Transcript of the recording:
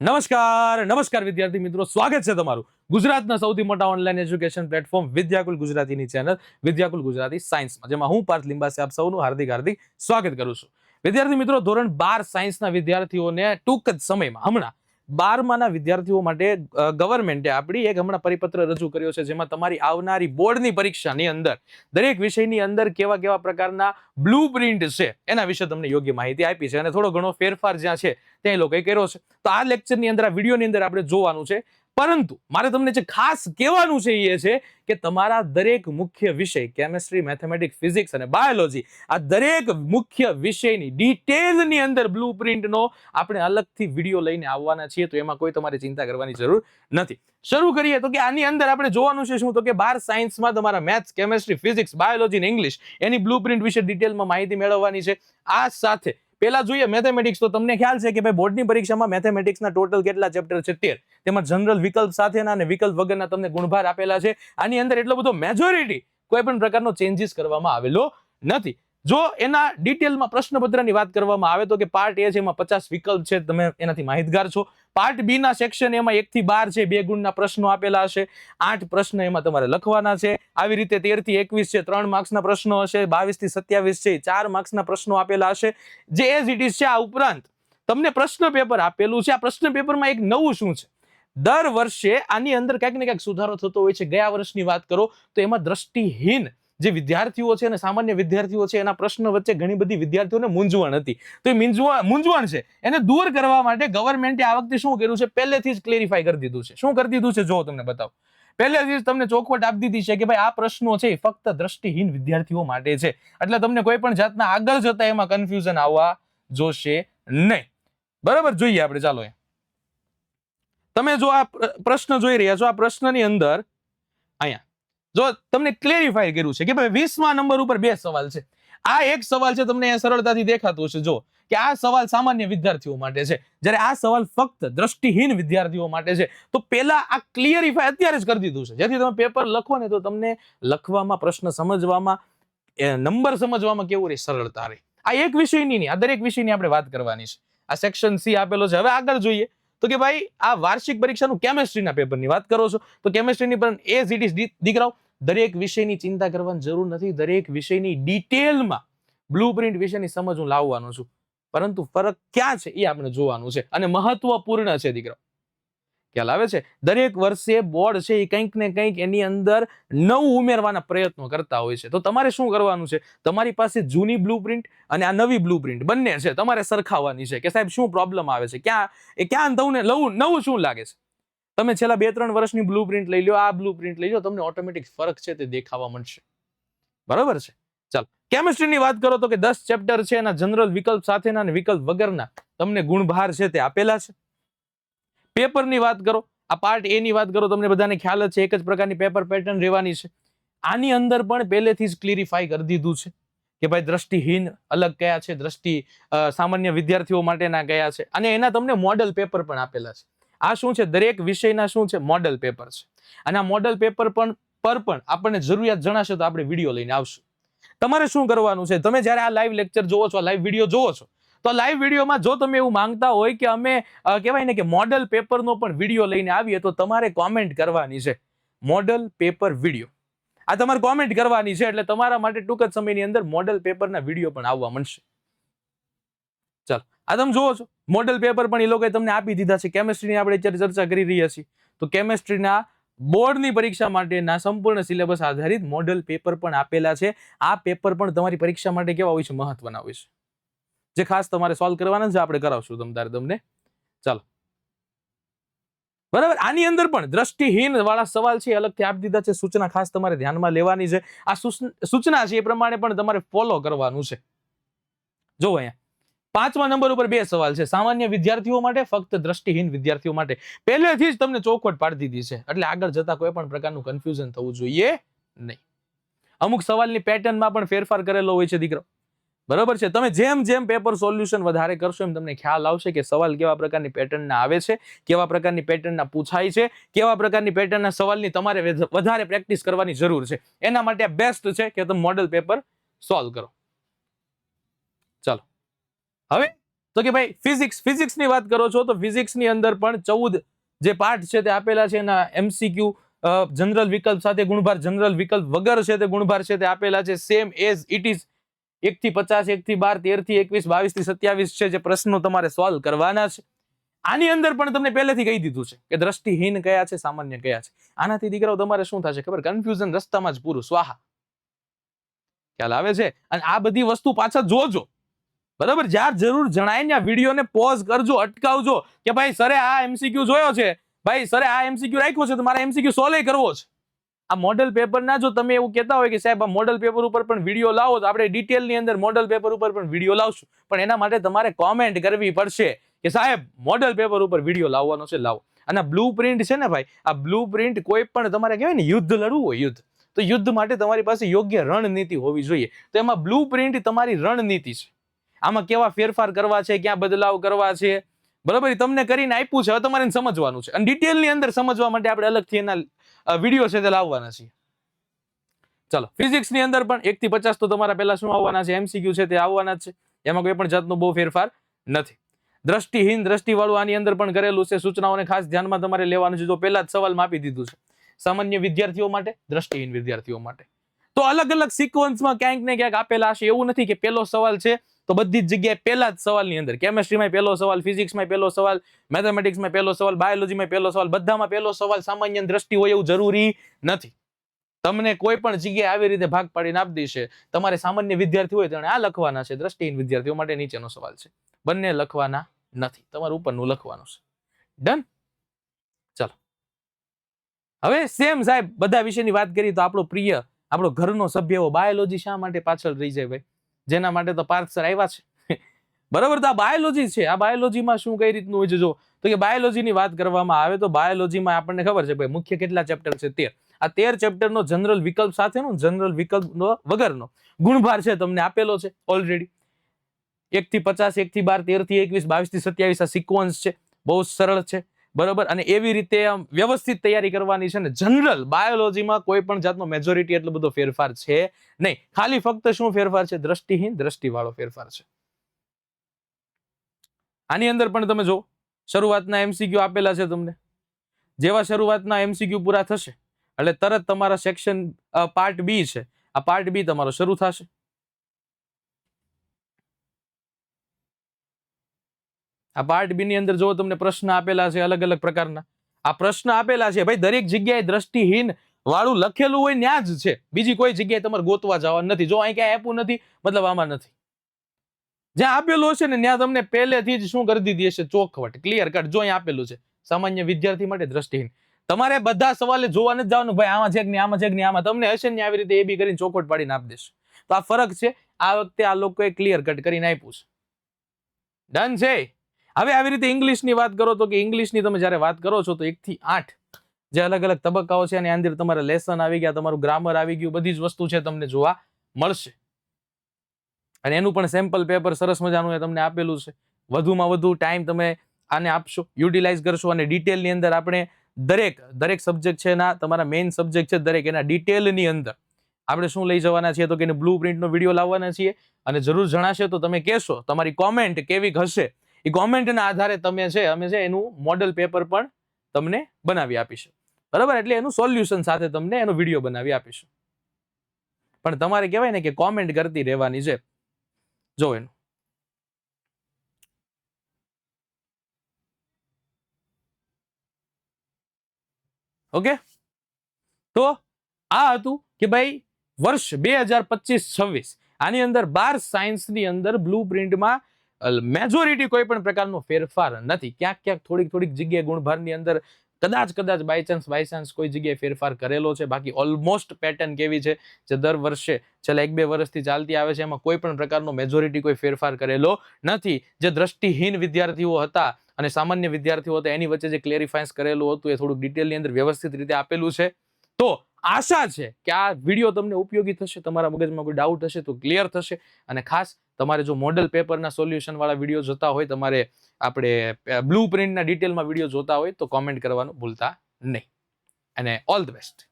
નમસ્કાર નમસ્કાર વિદ્યાર્થી મિત્રો. સ્વાગત છે તમારું ગુજરાતના સૌથી મોટા ઓનલાઈન એજ્યુકેશન પ્લેટફોર્મ વિદ્યાકુલ ગુજરાતીની ચેનલ વિદ્યાકુલ ગુજરાતી સાયન્સમાં જેમાં હું પાર્થ લિંબાસે આપ સૌનું હાર્દિક હાર્દિક સ્વાગત કરું છું. વિદ્યાર્થી મિત્રો, ધોરણ બાર સાયન્સના વિદ્યાર્થીઓને ટૂંક જ સમયમાં હમણાં બારમાના વિદ્યાર્થીઓ માટે ગવર્મેન્ટે આપણી એક હમણાં પરિપત્ર રજૂ કર્યો છે, જેમાં તમારી આવનારી બોર્ડની પરીક્ષાની અંદર, દરેક વિષયની અંદર કેવા કેવા પ્રકારના બ્લુ પ્રિન્ટ છે, એના વિશે તમને યોગ્ય માહિતી આપી છે. અને થોડો ઘણો ફેરફાર જ્યાં છે, ત્યાં એ લોકોએ કર્યો છે. તો આ લેક્ચરની અંદર, આ વિડીયોની અંદર આપણે જોવાનું છે પરંતુ મારે તમને જે ખાસ કહેવાનું છે એ છે કે તમારા દરેક મુખ્ય વિષય કેમેસ્ટ્રી મેથેમેટિક્સ ફિઝિક્સ અને બાયોલોજી આ દરેક મુખ્ય વિષયની ડિટેલની અંદર બ્લુ પ્રિન્ટનો આપણે અલગથી વીડિયો લઈને આવવાના છીએ, તો એમાં કોઈ તમારે ચિંતા કરવાની જરૂર નથી. શરૂ કરીએ તો કે આની અંદર આપણે જોવાનું છે શું? તો કે બાર સાયન્સમાં તમારા મેથ્સ કેમેસ્ટ્રી ફિઝિક્સ બાયોલોજી અને ઇંગ્લિશ એની બ્લુ પ્રિન્ટ વિશે ડિટેલમાં માહિતી મેળવવાની છે. આ સાથે પેલા જોઈએ મેથેમેટિક્સ તો તમને ખ્યાલ છે કે ભાઈ બોર્ડની પરીક્ષામાં મેથેમેટિક્સના ટોટલ કેટલા ચેપ્ટર છે? તેર. તેમાં જનરલ વિકલ્પ સાથેના અને વિકલ્પ વગરના તમને ગુણભાર આપેલા છે. આની અંદર એટલો બધો મેજોરિટી કોઈ પણ પ્રકારનો ચેન્જીસ કરવામાં આવેલો નથી. જો એના ડિટેલમાં પ્રશ્નપત્રની વાત કરવામાં આવે તો કે પાર્ટ એ છે, એમાં પચાસ વિકલ્પ છે, તમે એનાથી માહિતગાર છો. પાર્ટ બી ના સેક્શન એમાં એક થી બાર છે, બે ગુણના પ્રશ્નો આપેલા હશે. આઠ પ્રશ્ન એમાં તમારે લખવાના છે. આવી રીતે તેરથી એકવીસ છે, ત્રણ માર્ક્સના પ્રશ્નો હશે. બાવીસથી સત્યાવીસ છે ચાર માર્ક્સના પ્રશ્નો આપેલા હશે. જે એઝ ઇટ ઇઝ છે, આ ઉપરાંત તમને પ્રશ્ન પેપર આપેલું છે. આ પ્રશ્ન પેપરમાં એક નવું શું છે? દર વર્ષે આની અંદર ક્યાંક ને ક્યાંક સુધારો થતો હોય છે. ગયા વર્ષની વાત કરો તો એમાં દ્રષ્ટિહીન જે વિદ્યાર્થીઓ છે અને સામાન્ય વિદ્યાર્થીઓ છે, એના પ્રશ્ન વચ્ચે ઘણી બધી વિદ્યાર્થીઓને મૂંઝવણ હતી. તો એ મૂંઝવણ મૂંઝવણ છે. એને દૂર કરવા માટે ગવર્મેન્ટે આ વખતે શું કર્યું છે? પહેલેથી જ ક્લેરિફાઈ કરી દીધું છે. શું કરી દીધું છે? જો તમને બતાવો. પહેલેથી જ તમને ચોખવટ આપી દીધી છે કે ભાઈ આ પ્રશ્નો છે ફક્ત દ્રષ્ટિહીન વિદ્યાર્થીઓ માટે છે. એટલે તમને કોઈ પણ જાતના આગળ જતા એમાં કન્ફ્યુઝન આવવા જોશે નહીં. બરાબર? જોઈએ આપણે. ચાલો એ. તમે જો આ પ્રશ્ન જોઈ રહ્યા છો, આ પ્રશ્નની અંદર અહીંયા, જો તમને ક્લેરિફાઈ કર્યું છે કે ભાઈ વીસમા નંબર ઉપર બે સવાલ છે. આ એક સવાલ છે તમને સરળતાથી દેખાતું હશે, જો, કે આ સવાલ સામાન્ય વિદ્યાર્થીઓ માટે છે. જ્યારે આ સવાલ ફક્ત દ્રષ્ટિહીન વિદ્યાર્થીઓ માટે છે, તો પહેલા આ ક્લિયરિફાઈ અત્યારે જ કરી દીધું છે. જેથી તમે પેપર લખો ને તો તમને લખવામાં, પ્રશ્ન સમજવામાં નંબર સમજવામાં કેવું રહે સરળતા રહે આ એક વિષયની નહીં, આ દરેક વિષયની આપણે વાત કરવાની છે. આ સેક્શન સી આપેલો છે. હવે આગળ જોઈએ. તો કે ભાઈ, આ વાર્ષિક પરીક્ષાનું કેમેસ્ટ્રીના પેપરની વાત કરો છો. તો કેમેસ્ટ્રીની પણ એઝ ઇટ ઇઝ દીકરાઓ, દરેક વિષયની ચિંતા કરવાની જરૂર નથી. દરેક વિષયની ડિટેલમાં બ્લુ પ્રિન્ટ વિશેની સમજ હું લાવવાનો છું. પરંતુ ફરક ક્યાં છે એ આપણે જોવાનું છે. અને મહત્વપૂર્ણ છે, દીકરાઓ. ખ્યાલ આવે છે? દરેક વર્ષે બોર્ડ છે એ કંઈક ને કંઈક એની અંદર નવું ઉમેરવાના પ્રયત્નો કરતા હોય છે. તો તમારે શું કરવાનું છે? તમારી પાસે જૂની બ્લુ અને આ નવી બ્લુ બંને છે. તમારે સરખાવવાની છે કે સાહેબ શું પ્રોબ્લેમ આવે છે? ક્યાં, એ ક્યાં તમને નવું નવું શું લાગે છે? તમે છેલ્લા બે ત્રણ વર્ષની બ્લુ પ્રિન્ટ લઈ લો, આ બ્લુ પ્રિન્ટ લઈ લો, તમને ઓટોમેટિક ફરક છે તે દેખાવા મળશે. બરાબર છે? ચાલો. કેમિસ્ટ્રીની વાત કરો તો કે દસ ચેપ્ટર છે એના જનરલ વિકલ્પ સાથેના અને વિકલ્પ વગરના તમને ગુણભાર છે તે આપેલા છે. પેપરની વાત કરો, આ પાર્ટ એની વાત કરો, તમને બધાને ખ્યાલ જ છે, એક જ પ્રકારની પેપર પેટર્ન રહેવાની છે. આની અંદર પણ પહેલેથી જ ક્લિયરિફાઈ કરી દીધું છે કે ભાઈ દ્રષ્ટિહીન અલગ કયા છે, દ્રષ્ટિ સામાન્ય વિદ્યાર્થીઓ માટેના કયા છે. અને એના તમને મોડલ પેપર પણ આપેલા છે. આ શું છે? દરેક વિષયના શું છે? મોડલ પેપર છે. અને આ મોડલ પેપર પણ, પર પણ આપણને જરૂરિયાત જણાશે તો આપણે વીડિયો લઈને આવશું. તમારે શું કરવાનું છે? તમે જ્યારે આ લાઈવ લેક્ચર જોવો છો લાઈવ વીડિયો જોવો છો તો લાઈવ વિડીયોમાં જો તમે એવું માંગતા હોય કે અમે કહેવાય ને કે મોડલ પેપરનો પણ વીડિયો લઈને આવીએ, તો તમારે કોમેન્ટ કરવાની છે. મોડલ પેપર વીડિયો આ તમારે કોમેન્ટ કરવાની છે, એટલે તમારા માટે ટૂંક જ સમયની અંદર મોડલ પેપરના વીડિયો પણ આવવા મળશે. ચાલો, આ તમે જુઓ છો. મોડલ પેપર પણ એ લોકોએ તમને આપી દીધા છે. કેમેસ્ટ્રીની આપણે અત્યારે ચર્ચા કરી રહ્યા છીએ. તો કેમેસ્ટ્રીના બોર્ડની પરીક્ષા માટેના સંપૂર્ણ સિલેબસ આધારિત મોડલ પેપર પણ આપેલા છે. આ પેપર પણ તમારી પરીક્ષા માટે કેવા હોય છે? મહત્વના હોય છે. જે ખાસ તમારે સોલ્વ કરવાના છે આપણે કરાવશું તમ તમને. ચાલો. બરાબર? આની અંદર પણ દ્રષ્ટિહીન વાળા સવાલ છે અલગથી આપી દીધા છે. સૂચના ખાસ તમારે ધ્યાનમાં લેવાની છે. આ સૂચના છે એ પ્રમાણે પણ તમારે ફોલો કરવાનું છે. જો અહીંયા. પાંચમા નંબર ઉપર બે સવાલ છે. સામાન્ય વિદ્યાર્થીઓ માટે, ફક્ત દ્રષ્ટિહીન વિદ્યાર્થીઓ માટે. પહેલેથી જ તમને ચોખવટ પાડી દીધી છે. એટલે આગળ જતા કોઈ પણ પ્રકારનું કન્ફ્યુઝન થવું જોઈએ નહીં. અમુક સવાલની પેટર્નમાં પણ ફેરફાર કરેલો હોય છે, દીકરો. બરોબર છે? તમે જેમ જેમ પેપર સોલ્યુશન વધારે કરશો એમ તમને ખ્યાલ આવશે કે સવાલ કેવા પ્રકારની પેટર્નના આવે છે, કેવા પ્રકારની પેટર્નના પૂછાય છે, કેવા પ્રકારની પેટર્નના સવાલની તમારે વધારે પ્રેક્ટિસ કરવાની જરૂર છે. એના માટે બેસ્ટ છે કે તમે મોડલ પેપર સોલ્વ કરો. ચાલો. હવે? તો કે ભાઈ ફિઝિક્સ ફિઝિક્સની વાત કરો છો તો ફિઝિક્સની અંદર પણ ચૌદ જે પાર્ટ છે તે આપેલા છે એના એમસીક્યુ જનરલ વિકલ્પ સાથે ગુણભાર જનરલ વિકલ્પ વગર છે તે ગુણભાર છે તે આપેલા છે. સેમ એઝ ઇટ ઇઝ એક થી પચાસ એક થી બાર તેરથી એકવીસ બાવીસથી સત્યાવીસ છે જે પ્રશ્નો તમારે સોલ્વ કરવાના છે. આની અંદર પણ તમને પહેલેથી કહી દીધું છે કે દ્રષ્ટિહીન કયા છે, સામાન્ય કયા છે. આનાથી દીકરાઓ, તમારે શું થશે ખબર? કન્ફ્યુઝન રસ્તામાં જ પૂરું. સ્વાહા. ખ્યાલ આવે છે? અને આ બધી વસ્તુ પાછા જોજો. બરાબર? જ્યાં જરૂર જણાય ને આ વિડીયોને પોઝ કરજો, અટકાવજો કે ભાઈ, સરે, આ એમસીક્યુ જોયો છે. ભાઈ, સરે, આ એમસીક્યુ રાખ્યો છે. તો મારે એમસીક્યુ સોલ્વ કરવો છે. આ મોડલ પેપર ના જો તમે એવું કહેતા હોય કે સાહેબ, આ મોડલ પેપર ઉપર પણ વીડિયો લાવો તો આપણે ડિટેલની અંદર મોડલ પેપર ઉપર પણ વીડિયો લાવશું. પણ એના માટે તમારે કોમેન્ટ કરવી પડશે કે સાહેબ મોડલ પેપર ઉપર વીડિયો લાવવાનો છે, લાવો. અને બ્લુ પ્રિન્ટ છે ને ભાઈ, આ બ્લુ પ્રિન્ટ કોઈ પણ તમારે કહેવાય ને યુદ્ધ લડવું હોય, યુદ્ધ. તો યુદ્ધ માટે તમારી પાસે યોગ્ય રણનીતિ હોવી જોઈએ. તો એમાં બ્લુ પ્રિન્ટ તમારી રણનીતિ છે. આમાં કેવા ફેરફાર કરવા છે, ક્યાં બદલાવ કરવા છે? બરાબર તમને કરીને આપ્યું છે તમારે સમજવાનું છે. અને ડિટેલની અંદર સમજવા માટે આપણે અલગથી એના વીડિયો છે તે લાવવાના છીએ. ચાલો ફિઝિક્સની અંદર પણ એક થી પચાસ તો તમારા પહેલા શું આવવાના છે? એમસીક્યુ છે તે આવવાના જ છે. એમાં કોઈ પણ જાતનો બહુ ફેરફાર નથી. દ્રષ્ટિહીન દ્રષ્ટિવાળું આની અંદર પણ કરેલું છે. સૂચનાઓને ખાસ ધ્યાનમાં તમારે લેવાનું છે. તો પહેલા જ સવાલમાં આપી દીધું છે. સામાન્ય વિદ્યાર્થીઓ માટે, દ્રષ્ટિહીન વિદ્યાર્થીઓ માટે. તો અલગ અલગ સિક્વન્સમાં ક્યાંક ને ક્યાંક આપેલા હશે. એવું નથી કે પહેલો સવાલ છે તો બધી જ જગ્યાએ પહેલા જ સવાલની અંદર કેમેસ્ટ્રીમાં પહેલો સવાલ ફિઝિક્સમાં પહેલો સવાલ મેથેમેટિક્સમાં પહેલો સવાલ બાયોલોજીમાં પહેલો સવાલ, બધામાં પહેલો સવાલ સામાન્ય દ્રષ્ટિ હોય એવું જરૂરી નથી. તમને કોઈ પણ જગ્યાએ આવી રીતે ભાગ પાડીને આપી દેશે, તમારે સામાન્ય વિદ્યાર્થી હોય તેને આ લખવાના છે, દ્રષ્ટિહીન વિદ્યાર્થીઓ માટે નીચેનો સવાલ છે. બંને લખવાના નથી, તમારે ઉપરનું લખવાનું છે. ડન ચાલો. હવે સેમ સાહેબ, બધા વિશેની વાત કરીએ તો આપણો પ્રિય, આપણો ઘરનો સભ્ય એવો બાયોલોજી શા માટે પાછળ રહી જાય ભાઈ? જેના માટે તો પાર્થ સર આવ્યા છે. બરાબર, તો આ બાયોલોજી છે. આ બાયોલોજીમાં શું કઈ રીતનું હોય છે? જો, તો કે બાયોલોજીની વાત કરવામાં આવે તો બાયોલોજીમાં આપણને ખબર છે ભાઈ, મુખ્ય કેટલા ચેપ્ટર છે? તેર. આ તેર ચેપ્ટરનો જનરલ વિકલ્પ સાથેનો જનરલ વિકલ્પનો વગરનો ગુણભાર છે તમને આપેલો છે ઓલરેડી એક થી પચાસ, એક થી બાર, તેરથી એકવીસ, બાવીસથી સત્યાવીસ આ સિક્વન્સ છે. બહુ સરળ છે. બરોબર? અને એવી રીતે વ્યવસ્થિત તૈયારી કરવાની છે ને જનરલ બાયોલોજીમાં કોઈ પણ જાતનો મેજોરિટી એટલો બધો ફેરફાર છે નહીં. ખાલી ફક્ત શું ફેરફાર છે? દ્રષ્ટિહીન દ્રષ્ટિવાળો ફેરફાર છે. આની અંદર પણ તમે જો શરૂઆતના એમસીક્યુ આપેલા છે તમને. જેવા શરૂઆતના એમસીક્યુ પૂરા થશે, એટલે તરત તમારા સેક્શન પાર્ટ બી છે. આ પાર્ટ બી તમારો શરૂ થશે. આ પાર્ટ બી ની અંદર જો તમને પ્રશ્ન આપેલા છે અલગ અલગ પ્રકારના, આ પ્રશ્ન આપેલા છે, ભાઈ, દરેક જગ્યાએ દ્રષ્ટિહીન વાળું લખેલું હોય ત્યાં જ છે. બીજી કોઈ જગ્યાએ તમારે ગોતવા જવાનું નથી. જો અહીં ક્યાંય આપ્યું નથી, મતલબ આમાં નથી. જ્યાં આપેલું હશે ને, ત્યાં તમને પહેલેથી જ શું કરી દીધી હશે? ચોખવટ. ક્લિયર કટ જો આપેલું છે. સામાન્ય વિદ્યાર્થી માટે દ્રષ્ટિહીન. તમારે બધા સવાલે જોવા નથી જવાનું. ભાઈ, આમાં છે કે નહીં, આમાં છે કે નહીં, આમાં. તમને હશે ને આવી રીતે એ બી કરીને ચોખવટ પાડીને આપી દેશે. તો આ ફરક છે. આ વખતે આ લોકોએ ક્લિયર કટ કરીને આપ્યું છે. ડન છે. હવે આવી રીતે ઇંગ્લિશની વાત કરો તો કે ઇંગ્લિશની તમે જ્યારે વાત કરો છો તો એકથી આઠ જે અલગ અલગ તબક્કાઓ છે અને અંદર તમારા લેસન આવી ગયા, તમારું ગ્રામર આવી ગયું, બધી જ વસ્તુ છે તમને જોવા મળશે. અને એનું પણ સેમ્પલ પેપર સરસ મજાનું એ તમને આપેલું છે. વધુમાં વધુ ટાઈમ તમે આને આપશો યુટિલાઇઝ કરશો અને ડિટેલની અંદર આપણે દરેક દરેક સબ્જેક્ટ છે એના, તમારા મેઇન સબ્જેક્ટ છે દરેક એના ડિટેલની અંદર. આપણે શું લઈ જવાના છીએ તો કે બ્લુ પ્રિન્ટનો વીડિયો લાવવાના છીએ. અને જરૂર જણાશે તો તમે કહેશો, તમારી કોમેન્ટ કેવી હશે? એ કોમેન્ટના આધારે તમે છે, અમે છે, એનું મોડલ પેપર પણ તમને બનાવી આપીશું. બરાબર? એટલે એનું સોલ્યુશન સાથે તમને એનો વીડિયો બનાવી આપીશું. પણ તમારે કહેવાય ને કે કોમેન્ટ કરતી રહેવાની છે. જો એનું. ઓકે તો આ હતું કે ભાઈ વર્ષ બે હજાર પચીસ છવ્વીસ. આની અંદર બાર સાયન્સની અંદર બ્લુ પ્રિન્ટમાં મેજોરિટી કોઈ પણ પ્રકારનો ફેરફાર નથી. ક્યાંક ક્યાંક થોડીક થોડીક જગ્યાએ ગુણભારની અંદર કદાચ કદાચ બાય ચાન્સ બાય ચાન્સ કોઈ જગ્યાએ ફેરફાર કરેલો છે. બાકી ઓલમોસ્ટ પેટર્ન કેવી છે જે દર વર્ષે છેલ્લા એક બે વર્ષથી ચાલતી આવે છે, એમાં કોઈ પણ પ્રકારનો મેજોરિટી કોઈ ફેરફાર કરેલો નથી. જે દ્રષ્ટિહીન વિદ્યાર્થીઓ હતા અને સામાન્ય વિદ્યાર્થીઓ હતા, એની વચ્ચે જે ક્લેરિફાઈન્સ કરેલું હતું, એ થોડુંક ડિટેલની અંદર વ્યવસ્થિત રીતે આપેલું છે. તો આશા છે કે આ વીડિયો તમને ઉપયોગી થશે, તમારા મગજમાં કોઈ ડાઉટ હશે તો ક્લિયર થશે અને ખાસ તમારે જો મોડલ પેપરના સોલ્યુશનવાળા વીડિયો જોતા હોય, તમારે આપણે બ્લુ પ્રિન્ટના ડિટેલમાં વીડિયો જોતા હોય તો કોમેન્ટ કરવાનું ભૂલતા નહીં. અને ઓલ ધ બેસ્ટ